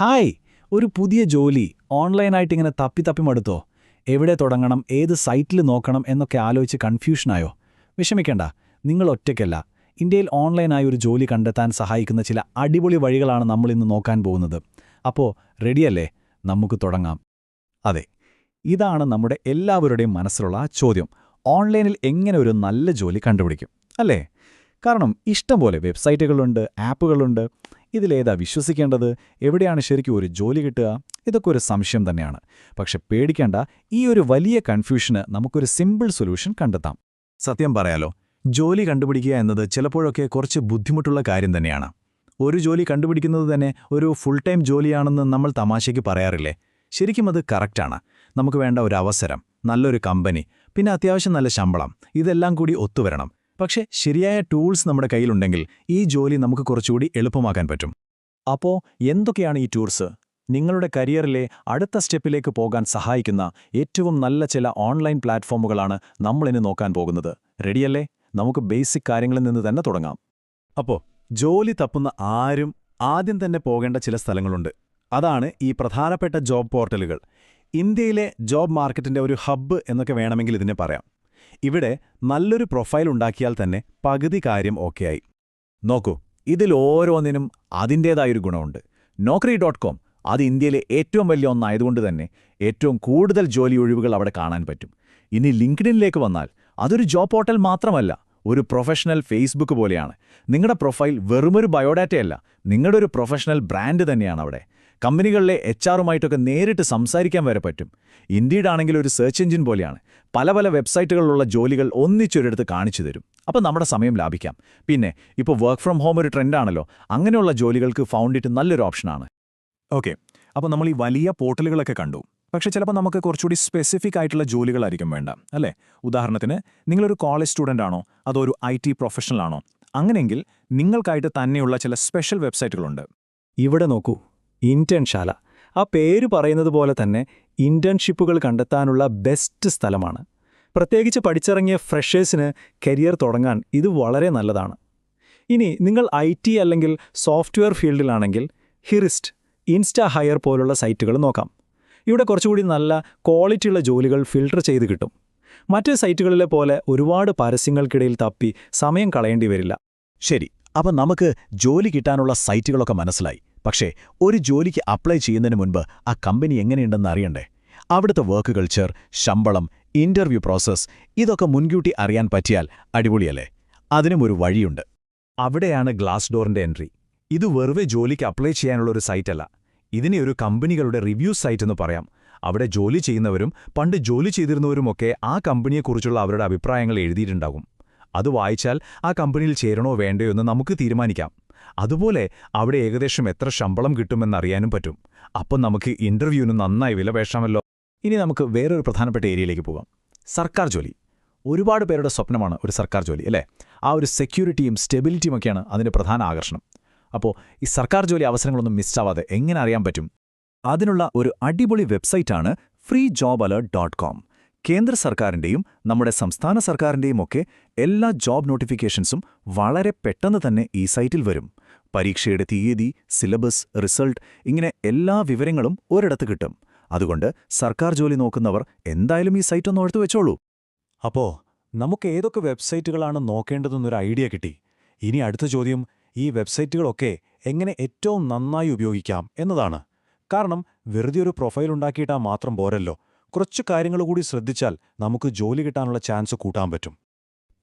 Hi ഒരു പുതിയ ജോലി ഓൺലൈനായിട്ട് ഇങ്ങനെ തപ്പി തപ്പി മടുത്തോ? എവിടെ തുടങ്ങണം? ഏത് സൈറ്റിൽ നോക്കണം? എന്നൊക്കെ ആലോചിച്ച് കൺഫ്യൂഷനായോ വിഷമിക്കേണ്ട നിങ്ങൾ ഒറ്റയ്ക്കല്ല. ഇന്ത്യയിൽ ഓൺലൈനായി ഒരു ജോലി കണ്ടെത്താൻ സഹായിക്കുന്ന ചില അടിപൊളി വഴികളാണ് നമ്മൾ ഇന്ന് നോക്കാൻ പോകുന്നത്. അപ്പോൾ റെഡിയല്ലേ നമുക്ക് തുടങ്ങാം. അതെ ഇതാണ് നമ്മുടെ എല്ലാവരുടെയും മനസ്സിലുള്ള ചോദ്യം. ഓൺലൈനിൽ എങ്ങനെ ഒരു നല്ല ജോലി കണ്ടുപിടിക്കും? അല്ലേ? കാരണം ഇഷ്ടംപോലെ വെബ്സൈറ്റുകളുണ്ട് ആപ്പുകളുണ്ട്. ഇതിലേതാ വിശ്വസിക്കേണ്ടത്? എവിടെയാണ് ശരിക്കും ഒരു ജോലി കിട്ടുക? ഇതൊക്കെ ഒരു സംശയം തന്നെയാണ്. പക്ഷെ പേടിക്കേണ്ട ഈ ഒരു വലിയ കൺഫ്യൂഷന് നമുക്കൊരു സിമ്പിൾ സൊല്യൂഷൻ കണ്ടെത്താം. സത്യം പറയാലോ ജോലി കണ്ടുപിടിക്കുക എന്നത് ചിലപ്പോഴൊക്കെ കുറച്ച് ബുദ്ധിമുട്ടുള്ള കാര്യം തന്നെയാണ്. ഒരു ജോലി കണ്ടുപിടിക്കുന്നത് തന്നെ ഒരു ഫുൾ ടൈം ജോലിയാണെന്ന് നമ്മൾ തമാശയ്ക്ക് പറയാറില്ലേ? ശരിക്കും അത് കറക്റ്റാണ്. നമുക്ക് വേണ്ട ഒരു അവസരം നല്ലൊരു കമ്പനി പിന്നെ അത്യാവശ്യം നല്ല ശമ്പളം ഇതെല്ലാം കൂടി ഒത്തുവരണം. പക്ഷേ ശരിയായ ടൂൾസ് നമ്മുടെ കയ്യിലുണ്ടെങ്കിൽ ഈ ജോലി നമുക്ക് കുറച്ചുകൂടി എളുപ്പമാക്കാൻ പറ്റും. അപ്പോൾ എന്തൊക്കെയാണ് ഈ ടൂൾസ് നിങ്ങളുടെ കരിയറിലെ അടുത്ത സ്റ്റെപ്പിലേക്ക് പോകാൻ സഹായിക്കുന്ന ഏറ്റവും നല്ല ചില ഓൺലൈൻ പ്ലാറ്റ്ഫോമുകളാണ് നമ്മളിന് നോക്കാൻ പോകുന്നത്. റെഡിയല്ലേ? നമുക്ക് ബേസിക് കാര്യങ്ങളിൽ നിന്ന് തന്നെ തുടങ്ങാം. അപ്പോൾ ജോലി തപ്പുന്ന ആരും ആദ്യം തന്നെ പോകേണ്ട ചില സ്ഥലങ്ങളുണ്ട്. അതാണ് ഈ പ്രധാനപ്പെട്ട ജോബ് പോർട്ടലുകൾ. ഇന്ത്യയിലെ ജോബ് മാർക്കറ്റിന്റെ ഒരു ഹബ്ബ് എന്നൊക്കെ വേണമെങ്കിൽ ഇതിനെ പറയാം. ഇവിടെ നല്ലൊരു പ്രൊഫൈൽ ഉണ്ടാക്കിയാൽ തന്നെ പകുതി കാര്യം ഓക്കെയായി നോക്കൂ ഇതിൽ ഓരോന്നിനും അതിന്റേതായൊരു ഗുണമുണ്ട്. നോക്കറി ഡോട്ട് കോം അത് ഇന്ത്യയിലെ ഏറ്റവും വലിയ ഒന്നായതുകൊണ്ട് തന്നെ ഏറ്റവും കൂടുതൽ ജോലി ഒഴിവുകൾ അവിടെ കാണാൻ പറ്റും. ഇനി ലിങ്ക്ഡിനിലേക്ക് വന്നാൽ അതൊരു ജോബ് പോർട്ടൽ മാത്രമല്ല ഒരു പ്രൊഫഷണൽ ഫേസ്ബുക്ക് പോലെയാണ്. നിങ്ങളുടെ പ്രൊഫൈൽ വെറുമൊരു ബയോഡാറ്റയല്ല നിങ്ങളുടെ ഒരു പ്രൊഫഷണൽ ബ്രാൻഡ് തന്നെയാണ് അവിടെ. കമ്പനികളിലെ എച്ച് ആറുമായിട്ടൊക്കെ നേരിട്ട് സംസാരിക്കാൻ വരെ പറ്റും. ഇന്ത്യയുടെ ആണെങ്കിൽ ഒരു സെർച്ച് എഞ്ചിൻ പോലെയാണ്. പല പല വെബ്സൈറ്റുകളിലുള്ള ജോലികൾ ഒന്നിച്ചൊരിടത്ത് കാണിച്ചു തരും. അപ്പോൾ നമ്മുടെ സമയം ലാഭിക്കാം. പിന്നെ ഇപ്പോൾ വർക്ക് ഫ്രം ഹോം ഒരു ട്രെൻഡാണല്ലോ. അങ്ങനെയുള്ള ജോലികൾക്ക് ഫൗണ്ടിറ്റ് നല്ലൊരു ഓപ്ഷനാണ്. ഓക്കെ അപ്പോൾ നമ്മൾ ഈ വലിയ പോർട്ടലുകളൊക്കെ കണ്ടു. പക്ഷേ ചിലപ്പോൾ നമുക്ക് കുറച്ചുകൂടി സ്പെസിഫിക് ആയിട്ടുള്ള ജോലികളായിരിക്കും വേണ്ട അല്ലേ? ഉദാഹരണത്തിന് നിങ്ങളൊരു കോളേജ് സ്റ്റുഡന്റ് ആണോ? അതോ ഒരു ഐ ടി പ്രൊഫഷണൽ ആണോ? അങ്ങനെയെങ്കിൽ നിങ്ങൾക്കായിട്ട് തന്നെയുള്ള ചില സ്പെഷ്യൽ വെബ്സൈറ്റുകളുണ്ട് ഇവിടെ നോക്കൂ. ഇന്റേൺശാല ആ പേര് പറയുന്നത് പോലെ തന്നെ ഇന്റേൺഷിപ്പുകൾ കണ്ടെത്താനുള്ള ബെസ്റ്റ് സ്ഥലമാണ്. പ്രത്യേകിച്ച് പഠിച്ചിറങ്ങിയ ഫ്രഷേഴ്സിന് കരിയർ തുടങ്ങാൻ ഇത് വളരെ നല്ലതാണ്. ഇനി നിങ്ങൾ ഐ ടി അല്ലെങ്കിൽ സോഫ്റ്റ്വെയർ ഫീൽഡിലാണെങ്കിൽ ഹിറിസ്റ്റ് ഇൻസ്റ്റാ ഹയർ പോലുള്ള സൈറ്റുകൾ നോക്കാം. ഇവിടെ കുറച്ചുകൂടി നല്ല ക്വാളിറ്റിയുള്ള ജോലികൾ ഫിൽട്ടർ ചെയ്ത് കിട്ടും. മറ്റ് സൈറ്റുകളിലെ പോലെ ഒരുപാട് പരസ്യങ്ങൾക്കിടയിൽ തപ്പി സമയം കളയേണ്ടി വരില്ല. ശരി അപ്പം നമുക്ക് ജോലി കിട്ടാനുള്ള സൈറ്റുകളൊക്കെ മനസ്സിലായി. പക്ഷേ ഒരു ജോലിക്ക് അപ്ലൈ ചെയ്യുന്നതിന് മുൻപ് ആ കമ്പനി എങ്ങനെയുണ്ടെന്ന് അറിയണ്ടേ? അവിടുത്തെ വർക്ക് കൾച്ചർ ശമ്പളം ഇന്റർവ്യൂ പ്രോസസ് ഇതൊക്കെ മുൻകൂട്ടി അറിയാൻ പറ്റിയാൽ അടിപൊളിയല്ലേ? അതിനും ഒരു വഴിയുണ്ട്. അവിടെയാണ് ഗ്ലാസ് ഡോറിന്റെ എൻട്രി. ഇത് വെറുതെ ജോലിക്ക് അപ്ലൈ ചെയ്യാനുള്ള ഒരു സൈറ്റല്ല. ഇതിനെ ഒരു കമ്പനികളുടെ റിവ്യൂ സൈറ്റ് എന്ന് പറയാം. അവിടെ ജോലി ചെയ്യുന്നവരും പണ്ട് ജോലി ചെയ്തിരുന്നവരുമൊക്കെ ആ കമ്പനിയെക്കുറിച്ചുള്ള അവരുടെ അഭിപ്രായങ്ങൾ എഴുതിയിട്ടുണ്ടാകും. അത് വായിച്ചാൽ ആ കമ്പനിയിൽ ചേരണോ വേണ്ടയോ എന്ന് നമുക്ക് തീരുമാനിക്കാം. അതുപോലെ അവിടെ ഏകദേശം എത്ര ശമ്പളം കിട്ടുമെന്നറിയാനും പറ്റും. അപ്പം നമുക്ക് ഇന്റർവ്യൂവിന് നന്നായി വിലപേഷാമല്ലോ ഇനി നമുക്ക് വേറൊരു പ്രധാനപ്പെട്ട ഏരിയയിലേക്ക് പോകാം. സർക്കാർ ജോലി. ഒരുപാട് പേരുടെ സ്വപ്നമാണ് ഒരു സർക്കാർ ജോലി അല്ലേ? ആ ഒരു സെക്യൂരിറ്റിയും സ്റ്റെബിലിറ്റിയും ഒക്കെയാണ് അതിന്റെ പ്രധാന ആകർഷണം. അപ്പോൾ ഈ സർക്കാർ ജോലി അവസരങ്ങളൊന്നും മിസ്സാവാതെ എങ്ങനെ അറിയാൻ പറ്റും? അതിനുള്ള ഒരു അടിപൊളി വെബ്സൈറ്റാണ് free job alert dot com കേന്ദ്ര സർക്കാരിന്റെയും നമ്മുടെ സംസ്ഥാന സർക്കാരിന്റെയും ഒക്കെ എല്ലാ ജോബ് നോട്ടിഫിക്കേഷൻസും വളരെ പെട്ടെന്ന് തന്നെ ഈ സൈറ്റിൽ വരും. പരീക്ഷയുടെ തീയതി സിലബസ് റിസൾട്ട് ഇങ്ങനെ എല്ലാ വിവരങ്ങളും ഒരിടത്ത് കിട്ടും. അതുകൊണ്ട് സർക്കാർ ജോലി നോക്കുന്നവർ എന്തായാലും ഈ സൈറ്റ് ഒന്ന് ഓർത്തു വെച്ചോളൂ. അപ്പോ നമുക്ക് ഏതൊക്കെ വെബ്സൈറ്റുകളാണ് നോക്കേണ്ടതെന്നൊരു ഐഡിയ കിട്ടി. ഇനി അടുത്ത ചോദ്യം ഈ വെബ്സൈറ്റുകളൊക്കെ എങ്ങനെ ഏറ്റവും നന്നായി ഉപയോഗിക്കാം എന്നതാണ്. കാരണം വെറുതെ ഒരു പ്രൊഫൈൽ ഉണ്ടാക്കിയിട്ടാ മാത്രം പോരല്ലോ. കുറച്ച് കാര്യങ്ങൾ കൂടി ശ്രദ്ധിച്ചാൽ നമുക്ക് ജോലി കിട്ടാനുള്ള ചാൻസ് കൂട്ടാൻ പറ്റും.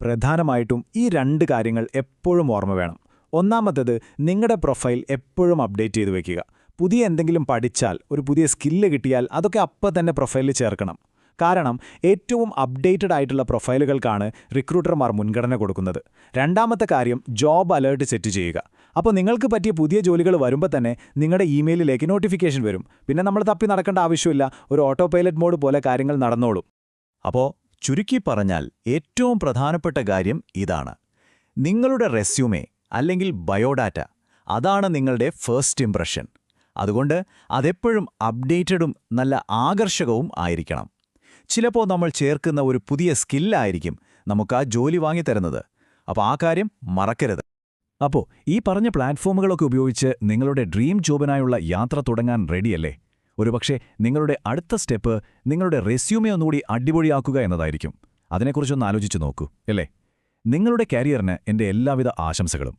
പ്രധാനമായിട്ടും ഈ രണ്ട് കാര്യങ്ങൾ എപ്പോഴും ഓർമ്മ വേണം. ഒന്നാമത്തേത് നിങ്ങളുടെ പ്രൊഫൈൽ എപ്പോഴും അപ്ഡേറ്റ് ചെയ്ത് വയ്ക്കുക പുതിയ എന്തെങ്കിലും പഠിച്ചാൽ ഒരു പുതിയ സ്കില്ല് കിട്ടിയാൽ അതൊക്കെ അപ്പം തന്നെ പ്രൊഫൈലിൽ ചേർക്കണം. കാരണം ഏറ്റവും അപ്ഡേറ്റഡ് ആയിട്ടുള്ള പ്രൊഫൈലുകൾക്കാണ് റിക്രൂട്ടർമാർ മുൻഗണന കൊടുക്കുന്നത്. രണ്ടാമത്തെ കാര്യം ജോബ് അലേർട്ട് സെറ്റ് ചെയ്യുക. അപ്പോൾ നിങ്ങൾക്ക് പറ്റിയ പുതിയ ജോലികൾ വരുമ്പോൾ തന്നെ നിങ്ങളുടെ ഇമെയിലിലേക്ക് നോട്ടിഫിക്കേഷൻ വരും. പിന്നെ നമ്മൾ തപ്പി നടക്കേണ്ട ആവശ്യമില്ല. ഒരു ഓട്ടോ പൈലറ്റ് മോഡ് പോലെ കാര്യങ്ങൾ നടന്നോളും. അപ്പോൾ ചുരുക്കി പറഞ്ഞാൽ ഏറ്റവും പ്രധാനപ്പെട്ട കാര്യം ഇതാണ്. നിങ്ങളുടെ റെസ്യൂമേ അല്ലെങ്കിൽ ബയോഡാറ്റ. അതാണ് നിങ്ങളുടെ ഫസ്റ്റ് ഇംപ്രഷൻ അതുകൊണ്ട് അതെപ്പോഴും അപ്ഡേറ്റഡും നല്ല ആകർഷകവും ആയിരിക്കണം. ചിലപ്പോൾ നമ്മൾ ചേർക്കുന്ന ഒരു പുതിയ സ്കില്ലായിരിക്കും നമുക്ക് ആ ജോലി വാങ്ങിത്തരുന്നത് അപ്പോൾ ആ കാര്യം മറക്കരുത്. അപ്പോൾ ഈ പറഞ്ഞ പ്ലാറ്റ്ഫോമുകളൊക്കെ ഉപയോഗിച്ച് നിങ്ങളുടെ ഡ്രീം ജോബിനായുള്ള യാത്ര തുടങ്ങാൻ റെഡിയല്ലേ ഒരുപക്ഷെ നിങ്ങളുടെ അടുത്ത സ്റ്റെപ്പ് നിങ്ങളുടെ റെസ്യൂമെ ഒന്നുകൂടി അടിപൊളിയാക്കുക എന്നതായിരിക്കും. അതിനെക്കുറിച്ചൊന്ന് ആലോചിച്ച് നോക്കൂ അല്ലേ? നിങ്ങളുടെ കരിയറിന് എന്റെ എല്ലാവിധ ആശംസകളും.